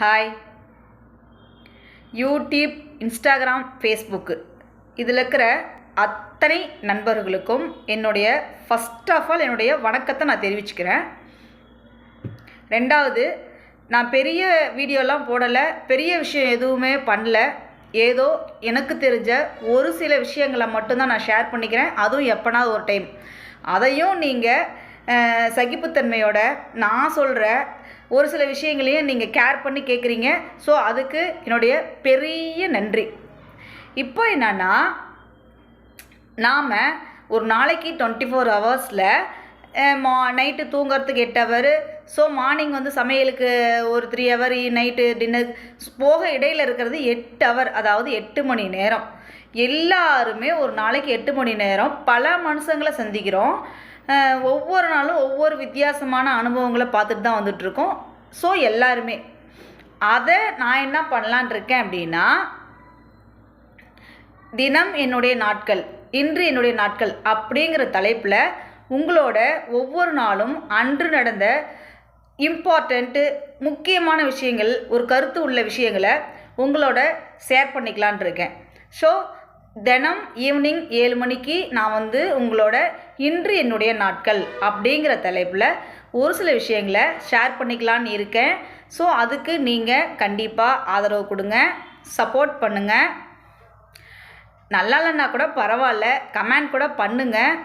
Hi YouTube Instagram Facebook இதில் இருக்கிற அத்தனை நண்பர்களுக்கும் என்னுடைய ஃபஸ்ட் ஆஃப் ஆல் என்னுடைய வணக்கத்தை நான் தெரிவிச்சுக்கிறேன். ரெண்டாவது நான் பெரிய வீடியோலாம் போடலை பெரிய விஷயம் எதுவுமே பண்ணல. ஏதோ எனக்கு தெரிஞ்ச ஒரு சில விஷயங்களை மட்டும்தான் நான் ஷேர் பண்ணிக்கிறேன். அதுவும் எப்போனாவது ஒரு டைம் அதையும் நீங்கள் சகிப்புத்தன்மையோட நான் சொல்கிற ஒரு சில விஷயங்களையும் நீங்கள் கேர் பண்ணி கேட்குறீங்க ஸோ அதுக்கு என்னுடைய பெரிய நன்றி. இப்போ என்னன்னா நாம் ஒரு நாளைக்கு டுவெண்ட்டி ஃபோர் ஹவர்ஸில் மா நைட்டு தூங்குறதுக்கு எட்டு ஹவர் ஸோ மார்னிங் வந்து சமையலுக்கு ஒரு த்ரீ ஹவர் நைட்டு டின்னர் போக இடையில் இருக்கிறது எட்டு ஹவர் அதாவது எட்டு மணி நேரம். எல்லாருமே ஒரு நாளைக்கு எட்டு மணி நேரம் பல மனுஷங்களை சந்திக்கிறோம். ஒவ்வொரு நாளும் ஒவ்வொரு வித்தியாசமான அனுபவங்களை பார்த்துட்டு தான் வந்துட்ருக்கோம் ஸோ எல்லாருமே. அதை நான் என்ன பண்ணலான் இருக்கேன் அப்படின்னா தினம் என்னுடைய நாட்கள் இன்று என்னுடைய நாட்கள் அப்படிங்கிற தலைப்பில் உங்களோட ஒவ்வொரு நாளும் அன்று நடந்த இம்பார்ட்டண்ட்டு முக்கியமான விஷயங்கள் ஒரு கருத்து உள்ள விஷயங்களை உங்களோட ஷேர் பண்ணிக்கலான் இருக்கேன். ஸோ தினம் ஈவினிங் ஏழு மணிக்கு நான் வந்து உங்களோட இன்று என்னுடைய நாட்கள் அப்படிங்கிற தலைப்பில் ஒரு சில விஷயங்களை ஷேர் பண்ணிக்கலான்னு இருக்கேன். ஸோ அதுக்கு நீங்கள் கண்டிப்பாக ஆதரவு கொடுங்க சப்போர்ட் பண்ணுங்கள் நல்லா இல்லைன்னா கூட பரவாயில்ல கமெண்ட் கூட பண்ணுங்கள்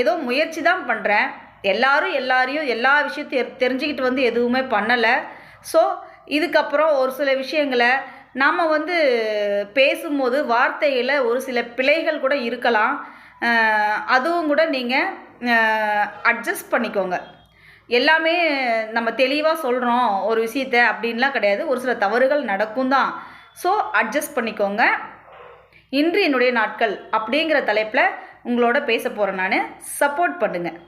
ஏதோ முயற்சி தான் பண்ணுறேன் எல்லாரும் எல்லாரையும் எல்லா விஷயத்தையும் தெரிஞ்சுக்கிட்டு வந்து எதுவுமே பண்ணலை. ஸோ இதுக்கப்புறம் ஒரு சில விஷயங்களை நாம் வந்து பேசும்போது வார்த்தையில் ஒரு சில பிழைகள் கூட இருக்கலாம். அதுவும் கூட நீங்கள் அட்ஜஸ்ட் பண்ணிக்கோங்க. எல்லாமே நம்ம தெளிவாக சொல்கிறோம் ஒரு விஷயத்த அப்படின்லாம் கிடையாது. ஒரு சில தவறுகள் நடக்கும் தான். ஸோ அட்ஜஸ்ட் பண்ணிக்கோங்க. இன்று என்னுடைய நாட்கள் அப்படிங்கிற தலைப்பில் உங்களோட பேச போகிறேன் நான். சப்போர்ட் பண்ணுங்கள்